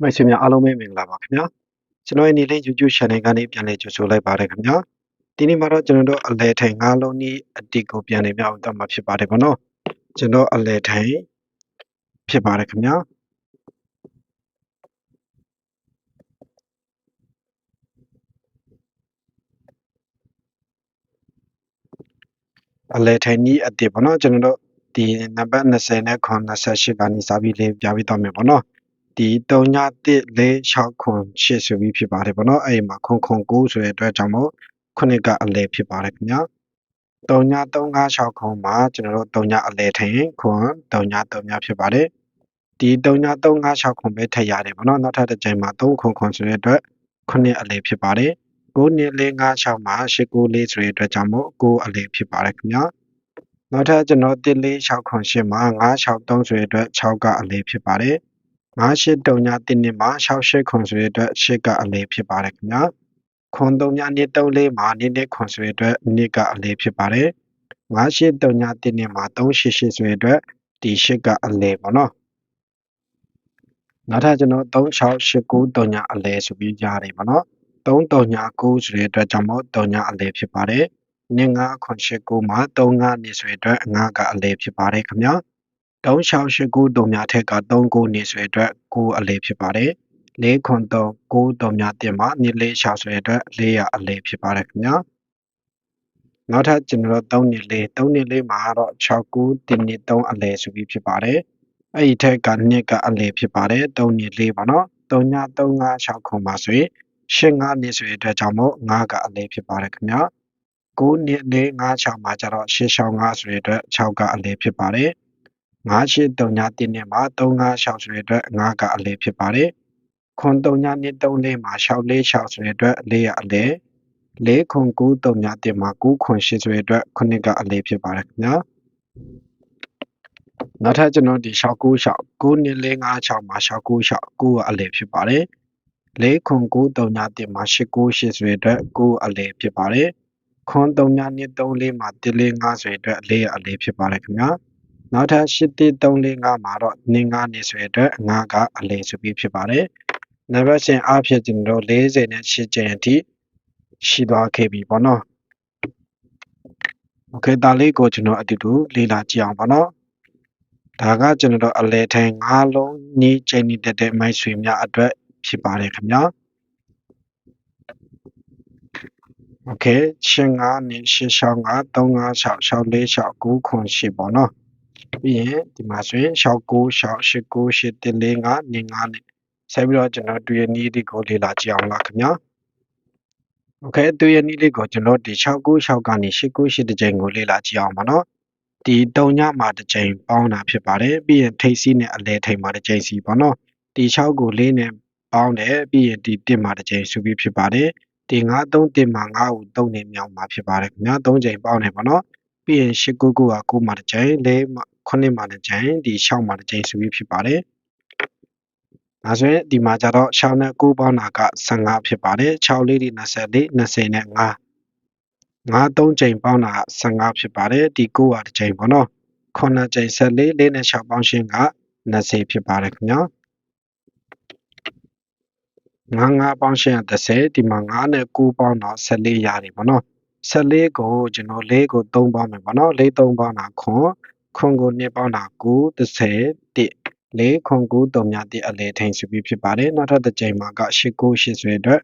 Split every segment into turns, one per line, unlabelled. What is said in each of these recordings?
မိတ်ဆွေများအားလုံးပဲမင်္ဂလာပါခင်ဗျာကျွန်တော်ရဲ့နေလေး YouTube channel ကနေပြန်လည်ကြိုဆိုလိုက်ပါတယ်ခင်ဗျာဒီနေ့မှာတော့ကျွန်တော်တို့အလဲထိုင်ငါးလုံးဤအတိတ်ကိုပြန်လည်မြောက်တော့မှာဖြစ်ပါတယ်ဗောနော်ကျွန်တော်အလဲထိုင်ဖြစ်ပါတယ်ခင်ဗျာအလဲထိုင်ဤအတိတ်ဗောနော်ကျွန်တော်တို့ဒီနံပါတ်20နဲ့ခွန်28ကနေစပြီးလေးပြပြီးတော့မယ်ဗောနော် ဒီ39146ခွန်8ဆိုပြီးဖြစ်ပါတယ်ဗောနော်အဲ့ဒီမှာခွန်ခွန်9ဆိုတဲ့အတွက်ကြောင့်မို့ခုနှစ်ကအလဲဖြစ်ပါတယ်ခင်ဗျာ39356ခွန်မှာကျွန်တော်တို့3ညအလဲထင်ခွန်3ည3ညဖြစ်ပါတယ်ဒီ39356ခွန်ပဲထည့်ရတယ်ဗောနော်နောက်ထပ်တစ်ကြိမ်မှာ3ခွန်ခွန်ဆိုတဲ့အတွက်ခုနှစ်အလဲဖြစ်ပါတယ်9နှစ်4 56မှာ894ဆိုတဲ့အတွက်ကြောင့်မို့9အလဲဖြစ်ပါတယ်ခင်ဗျာနောက်ထပ်ကျွန်တော်146ခွန်8မှာ963ဆိုတဲ့အတွက်6ကအလဲဖြစ်ပါတယ် 98တုံညာ1နှစ်မှာ68ခွန်ဆိုတဲ့အတွက်8ကအလဲဖြစ်ပါတယ်ခင်ဗျာခွန်3ညနှစ်34မှာနှစ်နှစ်ခွန်ဆိုတဲ့အတွက်နှစ်ကအလဲဖြစ်ပါတယ်98တုံညာ1နှစ်မှာ388ဆိုတဲ့အတွက်ဒီ8ကအလဲပေါ့နော်နောက်ထပ်ကျွန်တော်3689တုံညာအလဲဆိုပြီးကြားတယ်ပေါ့နော်3တုံညာ9ဆိုတဲ့အတွက်ကြောင့်မို့တုံညာအလဲဖြစ်ပါတယ်နှစ်9ခွန်89မှာ35နှစ်ဆိုတဲ့အတွက်9ကအလဲဖြစ်ပါတယ်ခင်ဗျာ 3689တုံညာထက်က39နှစ်ဆိုတဲ့အတွက်9အလဲဖြစ်ပါတယ်4ခွန်3 9တုံညာတင်မှာနှစ်လေး6ဆိုတဲ့အတွက်400အလဲဖြစ်ပါတယ်ခင်ဗျာနောက်ထပ်ကျွန်တော်တို့3နှစ်လေး3နှစ်လေးမှာတော့69တင်နှစ်3အလဲဆိုပြီးဖြစ်ပါတယ်အဲ့ဒီထက်ကနှစ်ကအလဲဖြစ်ပါတယ်3နှစ်လေးပါနော်3ည356ခွန်ပါဆိုရင်85နှစ်ဆိုတဲ့အတွက်ကြောင့်မို့9ကအလဲဖြစ်ပါတယ်ခင်ဗျာ9နှစ်လေး56မှာကျတော့85ဆိုတဲ့အတွက်6ကအလဲဖြစ်ပါတယ် 98 3ည1နှစ်မှာ356ဆိုတဲ့အတွက်9ကအလဲဖြစ်ပါတယ်ခွန်3ညနှစ်3လေးမှာ646ဆိုတဲ့အတွက်4ကအလဲ4ခွန်9 3ည1မှာ9ခွန်8ဆိုတဲ့အတွက်9ကအလဲဖြစ်ပါတယ်ခင်ဗျာနောက်ထပ်ကျွန်တော်ဒီ696 9နှစ်လေး56မှာ696 9ကအလဲဖြစ်ပါတယ်4ခွန်9 3ည1မှာ898ဆိုတဲ့အတွက်9အလဲဖြစ်ပါတယ်ခွန်3ညနှစ်3လေးမှာ1လေး5ဆိုတဲ့အတွက်4အလဲဖြစ်ပါတယ်ခင်ဗျာ နောက်ထပ်8345မှာတော့နင်း9နေဆိုတဲ့အတွက်9ကအလဲဆိုပြီးဖြစ်ပါတယ်။နံပါတ်စဉ်အားဖြင့်ကျွန်တော်တို့40နဲ့8ကျန်အထိရှိသွားခဲ့ပြီပေါ့နော်။ Okay ဒါလေးကိုကျွန်တော်အတူတူလေ့လာကြည့်အောင်ပေါ့နော်။ဒါကကျွန်တော်တို့အလဲထိုင်9လုံးညီချိန်နေတဲ့တဲ့မိုက်ဆွေများအတွက်ဖြစ်ပါတယ်ခင်ဗျာ။ Okay 85နဲ့865 356 646 9ခွန်8ပေါ့နော်။ ပြီးရင်ဒီမှာဆိုရင်69 6 89 8 145 25နဲ့ဆက်ပြီးတော့ကျွန်တော်တွေ့ရနည်းလေးကိုလေ့လာကြည့်အောင်လားခင်ဗျာโอเคတွေ့ရနည်းလေးကိုကျွန်တော်ဒီ696ကနေ898တစ်ကြိမ်ကိုလေ့လာကြည့်အောင်ပါနော်ဒီတုံညမှာတစ်ကြိမ်ပေါင်းတာဖြစ်ပါတယ်ပြီးရင်ထိပ်စီးနဲ့အလဲထိပ်မှာတစ်ကြိမ်စီပေါ့နော်ဒီ6ကို4နဲ့ပေါင်းတယ်ပြီးရင်ဒီ1မှာတစ်ကြိမ်စုပြီးဖြစ်ပါတယ်ဒီ9 3 1မှာ9ကို3နဲ့မြောက်မှာဖြစ်ပါတယ်ခင်ဗျာ3ကြိမ်ပေါင်းတယ်ပေါ့နော်ပြီးရင်8 9 9က9မှာတစ်ကြိ မ်4 9မှာတစ်ကြိမ်ဒီ6မှာတစ်ကြိမ်ဆိုပြီးဖြစ်ပါတယ်။ဒါဆိုရင်ဒီမှာကျတော့6နဲ့9ပေါင်းတာက15ဖြစ်ပါတယ်။6လေးဒီ24 20နဲ့5 5 3ကြိမ်ပေါင်းတာ15ဖြစ်ပါတယ်။ဒီ9ကတစ်ကြိမ်ပေါ့နော်။9ကြိမ်14 4နဲ့6ပေါင်းရှင်းက20ဖြစ်ပါတယ်ခင်ဗျာ။ငါးငါးပေါင်းရှင်း30ဒီမှာ9နဲ့9ပေါင်းတော့14ရတယ်ပေါ့နော်14ကိုကျွန်တော်4ကို3ပေါင်းမယ်ပေါ့နော်4 3ပေါင်းတာခွန် ခွန်ကို2ပေါင်းတာ9 30 1 4ခွန်9 3မြ1အလဲထိန်ဆိုပြီးဖြစ်ပါတယ်နောက်ထပ်တစ်ကြိမ်မှာက8 9 8ဆိုတဲ့အတွက်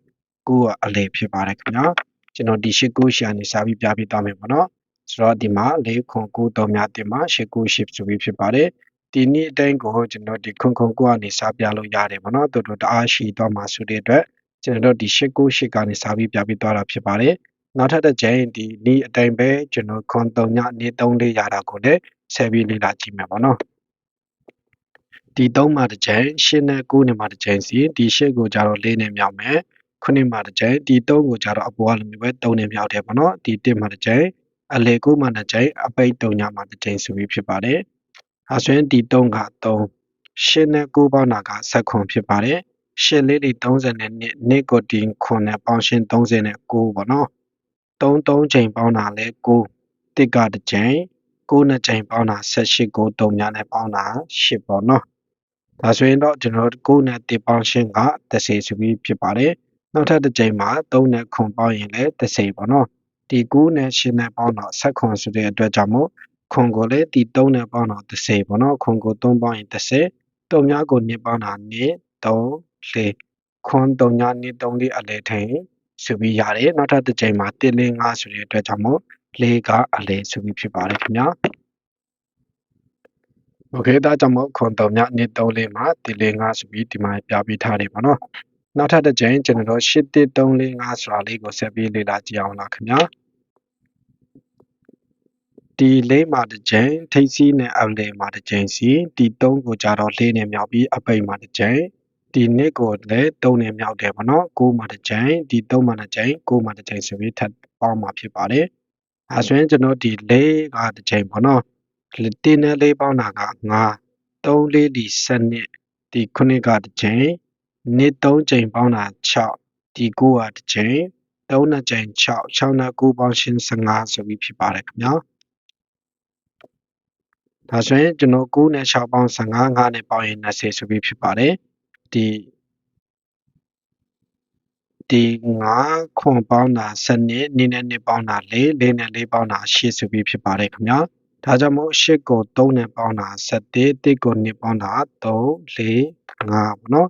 9ကအလဲဖြစ်ပါတယ်ခင်ဗျာကျွန်တော်ဒီ8 9 8ကနေစာပြီးပြပြသွားမယ်ပေါ့နော်ဆိုတော့ဒီမှာ4ခွန်9 3မြ1မှာ8 9 8ဆိုပြီးဖြစ်ပါတယ်ဒီနေ့အတိုင်းကိုကျွန်တော်ဒီခွန်ခွန်ကိုကနေစာပြလို့ရတယ်ပေါ့နော်တူတူတအားရှိသွားမှာဆိုတဲ့အတွက်ကျွန်တော်ဒီ8 9 8ကနေစာပြီးပြပြသွားတာဖြစ်ပါတယ်နောက်ထပ်တစ်ကြိမ်ဒီနေ့အတိုင်းပဲကျွန်တော်ခွန်3ညနေ့3လေးရတာကိုလည်း ဆက်ပြီးလေ့လာကြည့်မယ်ပေါ့နော်ဒီ3မှာတစ်ကြိမ်8နဲ့9နဲ့မှာတစ်ကြိမ်စီဒီ8ကိုကြတော့4နဲ့မြောက်မယ်9မှာတစ်ကြိမ်ဒီ3ကိုကြတော့အပေါ်ကလိုမျိုးပဲ3နဲ့မြောက်တယ်ပေါ့နော်ဒီ1မှာတစ်ကြိမ်အလေ9မှာတစ်ကြိမ်အပိတ်3ညမှာတစ်ကြိမ်ဆိုပြီးဖြစ်ပါတယ်အဲဆိုရင်ဒီ3က3 8နဲ့9ပေါင်းတာကဆက်ခွန်ဖြစ်ပါတယ်ရှစ်လေးတွေ30နဲ့နှစ်နှစ်ကိုတင်ခွန်နဲ့ပေါင်းရှင်း30နဲ့9ပေါ့နော်3 3ချိန်ပေါင်းတာလဲ9တစ်ကတစ်ချိန် 9နှစ်ချိန်ပေါင်းတာ18ကို3များနဲ့ပေါင်းတာ10ပေါ့နော်ဒါဆိုရင်တော့ကျွန်တော်တို့9နဲ့1ပေါင်းရှင်းက30ဆိုပြီးဖြစ်ပါတယ်နောက်ထပ်တစ်ကြိမ်မှာ3နဲ့ခွန်ပေါင်းရင်လည်း30ပေါ့နော်ဒီ9နဲ့10နဲ့ပေါင်းတော့ဆက်ခွန်ဆိုတဲ့အတွက်ကြောင့်မို့ခွန်ကိုလည်းဒီ3နဲ့ပေါင်းတော့30ပေါ့နော်ခွန်ကို3ပေါင်းရင်30တုံများကို2ပေါင်းတာ2 3 4ခွန်တုံညာ2 3 4အလဲထိန်ဆိုပြီးရတယ်နောက်ထပ်တစ်ကြိမ်မှာ1 4 5ဆိုတဲ့အတွက်ကြောင့်မို့ ၄ကအလဲဆိုပြီးဖြစ်ပါတယ်ခင်ဗျာโอเคဒါကြောင့်မို့ခွန်တုံညာ2 3 4မှာ1 4 5ဆိုပြီးဒီမှာပြပေးထားတယ်ပေါ့နော်နောက်ထပ်တစ်ကြိမ်ကျွန်တော်တို့8 1 3 4 5ဆိုတာလေးကိုဆက်ပြီးလေ့လာကြည့်အောင်လားခင်ဗျာဒီလေးမှာတစ်ကြိမ်ထိပ်စီးနဲ့အလေမှာတစ်ကြိမ်စီဒီ3ကိုကြတော့လေးနဲ့မြောက်ပြီးအပိတ်မှာတစ်ကြိမ်ဒီနှစ်ကိုလည်း3နဲ့မြောက်တယ်ပေါ့နော်9မှာတစ်ကြိမ်ဒီ3မှာတစ်ကြိမ်9မှာတစ်ကြိမ်ဆိုပြီးထပ်ပေါင်းမှာဖြစ်ပါတယ် အဲဆိုရင်ကျွန်တော်ဒီလေးကတစ်ကြိမ်ပေါ့နော်တင်းနဲ့လေးပေါင်းတာက9 3လေးဒီ7နှစ်ဒီ9ကတစ်ကြိမ်နှစ်3ကြိမ်ပေါင်းတာ6ဒီ9ကတစ်ကြိမ်3နှစ်ကြိမ်6 6နဲ့9ပေါင်းရှင်း15ဆိုပြီးဖြစ်ပါတယ်ခင်ဗျာဒါဆိုရင်ကျွန်တော်9နဲ့6ပေါင်း15 5နဲ့ပေါင်းရင်20ဆိုပြီးဖြစ်ပါတယ်ဒီ ဒီ9ခွန်ပေါင်းတာ7နှစ်နည်းနဲ့နှစ်ပေါင်းတာ4 4နဲ့4ပေါင်းတာ8ဆိုပြီးဖြစ်ပါတယ်ခင်ဗျာဒါကြောင့်မို့8ကို3နဲ့ပေါင်းတာ7 1ကို2ပေါင်းတာ3 4 5ပေါ့နော်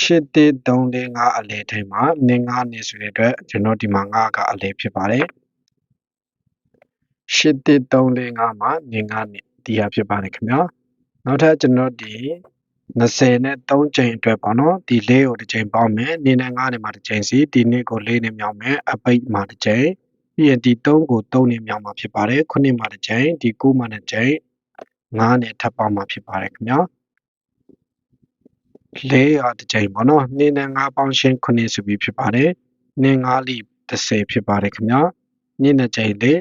8 1 3 4 5အလဲထိန်မှာနင်း9နေဆိုတဲ့အတွက်ကျွန်တော်ဒီမှာ9ကအလဲဖြစ်ပါတယ်8 1 3 4 5မှာနင်း9နေဒီဟာဖြစ်ပါတယ်ခင်ဗျာနောက်ထပ်ကျွန်တော်ဒီ 20နဲ့3ချိန်အတွက်ပေါ့နော်ဒီ၄ကိုတစ်ချိန်ပေါင်းမယ်နေနဲ့9နဲ့မှာတစ်ချိန်စီဒီနေ့ကို4နဲ့မြောက်မယ်အပိတ်မှာတစ်ချိန်ပြီးရင်ဒီ3ကို3နဲ့မြောက်မှာဖြစ်ပါတယ်9မှာတစ်ချိန်ဒီ9မှာတစ်ချိန်9နဲ့ထပ်ပေါင်းမှာဖြစ်ပါတယ်ခင်ဗျာ၄ရတစ်ချိန်ပေါ့နော်နေနဲ့9ပေါင်းရှင်း9ဆိုပြီးဖြစ်ပါတယ်နေ9လီ30ဖြစ်ပါတယ်ခင်ဗျာညနေချိန်လေး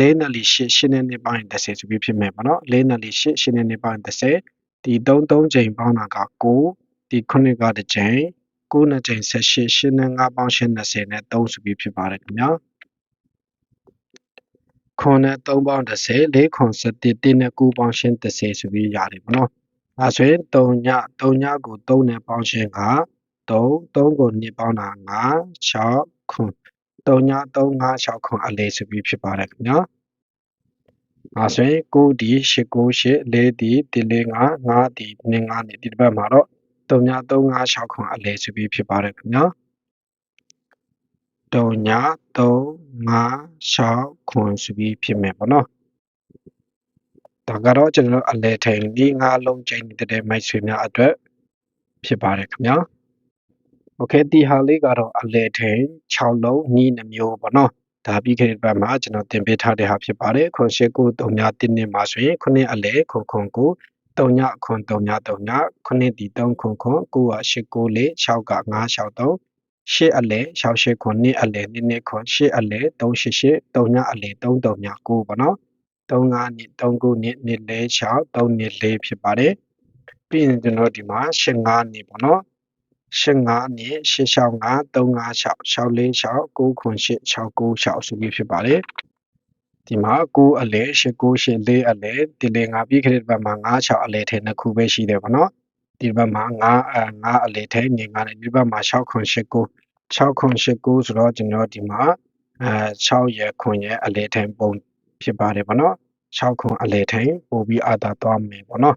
လေးနဲ့လီရှစ်ရှင်းနဲ့နေပိုင်း30ဆိုပြီးဖြစ်မယ်ပေါ့နော်လေးနဲ့လီရှစ်ရှင်းနဲ့နေပိုင်း30 ဒီ3 3ချိန်ပေါင်းတာက9ဒီ9ကတစ်ချိန်9နဲ့ချိန်18ရှင်းနဲ့5ပေါင်းရှင်း20နဲ့3ဆိုပြီးဖြစ်ပါတယ်ခင်ဗျာခွန်နဲ့3ပေါင်း30 4ခွန်7 1နဲ့9ပေါင်းရှင်း30ဆိုပြီးရတယ်ပေါ့နော်အဲဆိုရင်3ည3ညကို3နဲ့ပေါင်းရှင်းက3 3ကို2ပေါင်းတာ5 6ခွန်3ည3 5 6ခွန်အလေးဆိုပြီးဖြစ်ပါတယ်ခင်ဗျာ ။ဒါဆိုရင်9ဒီ898 4ဒီ145 5ဒီ195နဲ့ဒီတစ်ပတ်မှာတော့3936ခွန်အလဲဆိုပြီးဖြစ်ပါတယ်ခင်ဗျာ။တုံညာ356ခွန်ဆိုပြီးဖြစ်မယ်ပေါ့နော်။ဒါကတော့ကျွန်တော်အလဲထိုင်ဒီ5လုံးချိန်နေတဲ့မိုက်ဆွေများအတွက်ဖြစ်ပါတယ်ခင်ဗျာ။ Okay ဒီဟာလေးကတော့အလဲထိုင်6လုံးညီနှမျိုးပေါ့နော်။ ဒါပြီးခဲ့တဲ့ဘက်မှာကျွန်တော်တင်ပေးထားတဲ့ဟာဖြစ်ပါတယ်ခွန်ရှိကို3ညတင်းနေမှာဆိုရင်ခုနှစ်အလဲခွန်ခွန်ကို3ညခွန်3ည3ညခုနှစ်ဒီ3ခွန်ခွန်9က8 9 4 6က9 6 3ရှစ်အလဲ6ရှစ်ခွန်နှစ်အလဲနှစ်နှစ်ခွန်ရှစ်အလဲ3ရှစ်ရှစ်3ညအလဲ3 3ည9ပေါ့နော်35နှစ်39နှစ်နှစ်လဲ6 3နှစ်4ဖြစ်ပါတယ်ပြီးရင်ကျွန်တော်ဒီမှာ85နှစ်ပေါ့နော် 85နှစ်865 356 646 9ခွန်8 696ဆိုပြီးဖြစ်ပါတယ်ဒီမှာ9အလဲ8984အလဲဒီလေ5ပြီးခရစ်ဘတ်မှာ96အလဲထဲနှစ်ခုပဲရှိတယ်ပေါ့နော်ဒီဘက်မှာ9အ9အလဲထဲနေ9နဲ့ဒီဘက်မှာ6ခွန်89 6ခွန်89ဆိုတော့ကျွန်တော်ဒီမှာအဲ6ရခွန်ရအလဲထဲပုံဖြစ်ပါတယ်ပေါ့နော်6ခွန်အလဲထိန်ပို့ပြီးအာသာသွားမယ်ပေါ့နော်